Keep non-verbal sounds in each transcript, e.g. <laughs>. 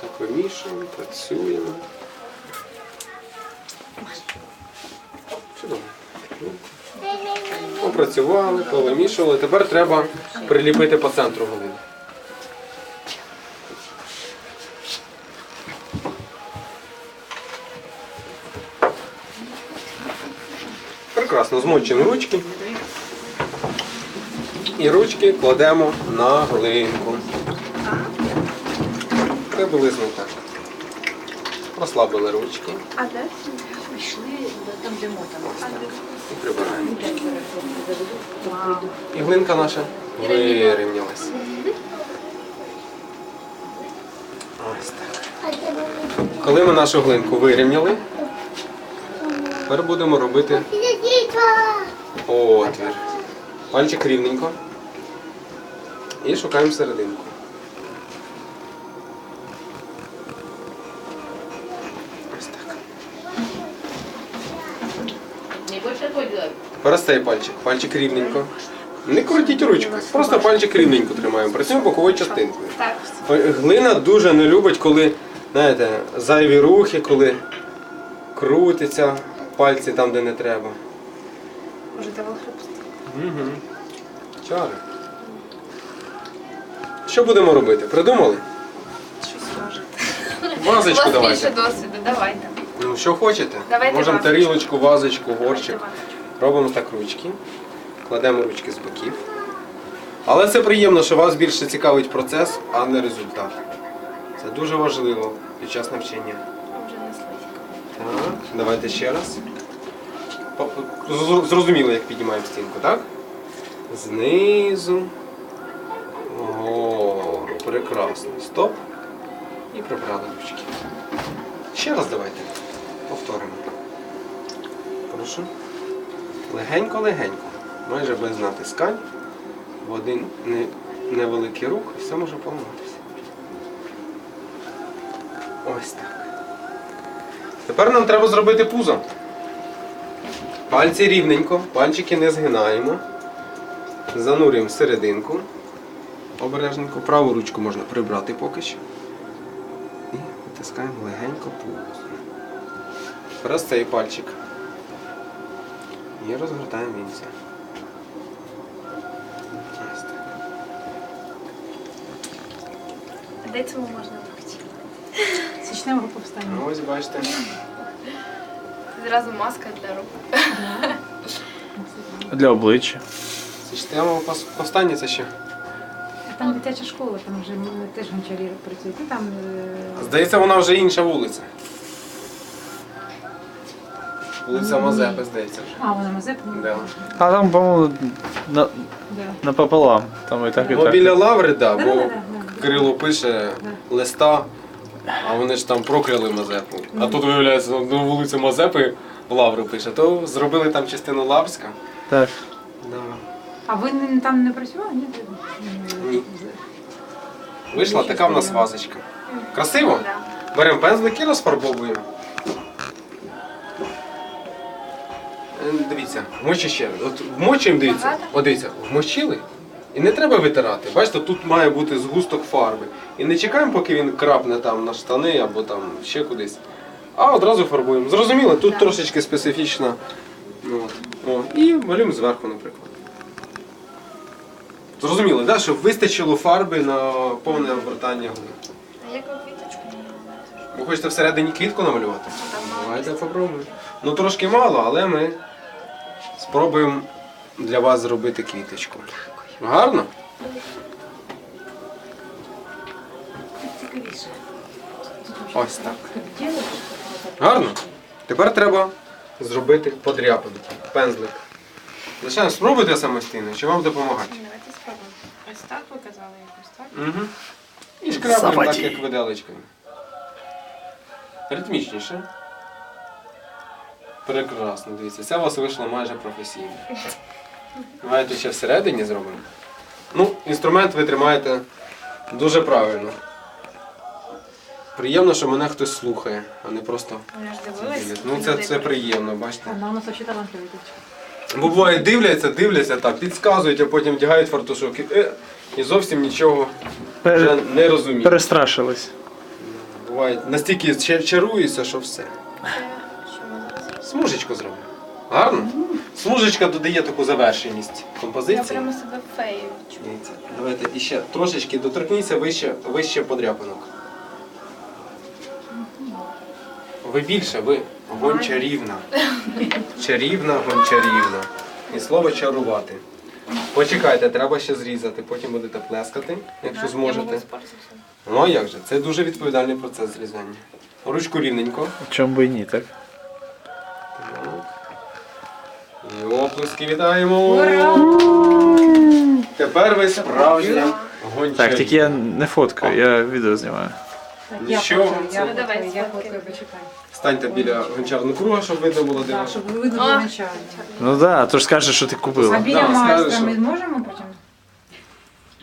Так вимішуємо, працюємо. Чудово. Попрацювали, повимішували. Тепер треба приліпити по центру голини. Прекрасно, змочуємо ручки. І ручки кладемо на глинку. Приблизно так. Розслабили ручки А де? Пішли там, де мотано. і прибираємо. І глинка наша вирівнялась. Ось так. Коли ми нашу глинку вирівняли, тепер будемо робити отвір. Пальчик рівненько. І шукаємо серединку. Простий пальчик, пальчик рівненько. Не крутіть ручку, просто пальчик рівненько тримаємо. Працюємо боковою частинкою. Глина дуже не любить, коли, знаєте, зайві рухи, коли крутиться пальці там, де не треба. Може, давай. Угу. Чари. Що будемо робити? Придумали? Вазочку У вас більше давайте. досвіду, давайте. Ну, що хочете? Давайте Можемо вазочку. тарілочку, вазочку, горщик. Давайте вазочку. Робимо так ручки. Кладемо ручки з боків. Але це приємно, що вас більше цікавить процес, а не результат. Це дуже важливо під час навчання. Так, давайте ще раз. Зрозуміло, як піднімаємо стінку, так? Знизу. О, прекрасно. Стоп. І прибрали ручки. Ще раз давайте. Повторимо. Прошу. Легенько-легенько. Майже без натискань. В один невеликий рух і все може поламатися. Ось так. Тепер нам треба зробити пузо. Пальці рівненько, пальчики не згинаємо. Занурюємо серединку. Обережненько. Праву ручку можна прибрати поки що. І витискаємо легенько пузо. Зараз цей пальчик. І розгортаємо вінця. А де цьому можна навчити? Січневого повстання. Ну, ось бачите. Зразу маска для рук. Для обличчя. Система повстання це ще. Там дитяча школа, там вже м, теж гончарі працюють. Ну, там, е, Здається, вона вже інша вулиця. Вулиця Мазепи, здається вже. А, вона Мазеп? ну, Да. А там, по-моєму, на, Да. напополам. Там і так, і Бо так. біля лаври, да, Да, бо да, да, да. Кирило пише листа, а вони ж там прокляли Мазепу. А тут, виявляється, ну, вулиця Мазепи лаври пише, то зробили там частину Лаврська. Так. Да. А ви не- там не працювали? Ні? Ні. Вийшла така в нас вазочка. Красиво? Беремо пензлик і розфарбовуємо. Дивіться, вмочи ще. От вмочуємо, дивіться. От дивіться, вмочили. І не треба витирати. Бачите, тут має бути згусток фарби. І не чекаємо, поки він крапне там на штани або там ще кудись. А одразу фарбуємо. Зрозуміло, тут Так. трошечки специфічно. Ну, от. О, і малюємо зверху, наприклад. Зрозуміло, да? щоб вистачило фарби на повне обертання глини. А як ви квіточку намалювати? Ви хочете всередині квітку намалювати? Давайте попробуємо. Ну трошки мало, але ми спробуємо для вас зробити квіточку. Гарно? Ось так. Гарно? Тепер треба зробити подряпину. Пензлик. Звичайно, спробуйте самостійно, чи вам допомагати. Давайте спробуємо. Ось так ви казали якось так. Угу. І шкрабаємо так, як виделечкою. Ритмічніше. Прекрасно, дивіться, це у вас вийшло майже професійно. Давайте ще всередині зробимо. Ну, інструмент ви тримаєте дуже правильно. Приємно, що мене хтось слухає, а не просто. Ну це, це приємно, бачите. Вона у нас взагалі талантлива дівчинка. Бо буває дивляться, дивляться, так, підказують, а потім вдягають фартушок і, е, і зовсім нічого вже не розуміють. Перестрашились. буває настільки ча- чаруюся, що все. Смужечку зроблю. Гарно? Смужечка додає таку завершеність Я композиції. прямо себе феєю. Дивіться, давайте іще трошечки доторкніться вище, вище подряпинок. Ви більше, ви гончарівна. Чарівна, гончарівна. І слово чарувати. Почекайте, треба ще зрізати, потім будете плескати, якщо Я зможете. Ну а як же? Це дуже відповідальний процес зрізання. Ручку рівненько. Чому би і ні, так? Оплески вітаємо! Тепер ви справжня гончарівна. Так, тільки я не фоткаю, я відео знімаю. Так, я Нічого, фоткаю, я Ну, давай, я фоткаю, почекай. Станьте біля гончарного круга, щоб видно було де. Так, ви. щоб видно А. було начально. Ну так, да, то ж скажеш, що ти А купила. біля Да, майстра скажеш, ми що- зможемо потім?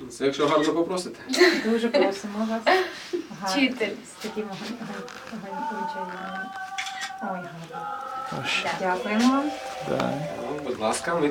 Це якщо гарно попросите. Дуже просимо вас. <laughs> Ага, Вчитель. З таким гон- гон- гон- гончарівним. Ой, гарно. Дякуємо вам. да. Будь ласка, ми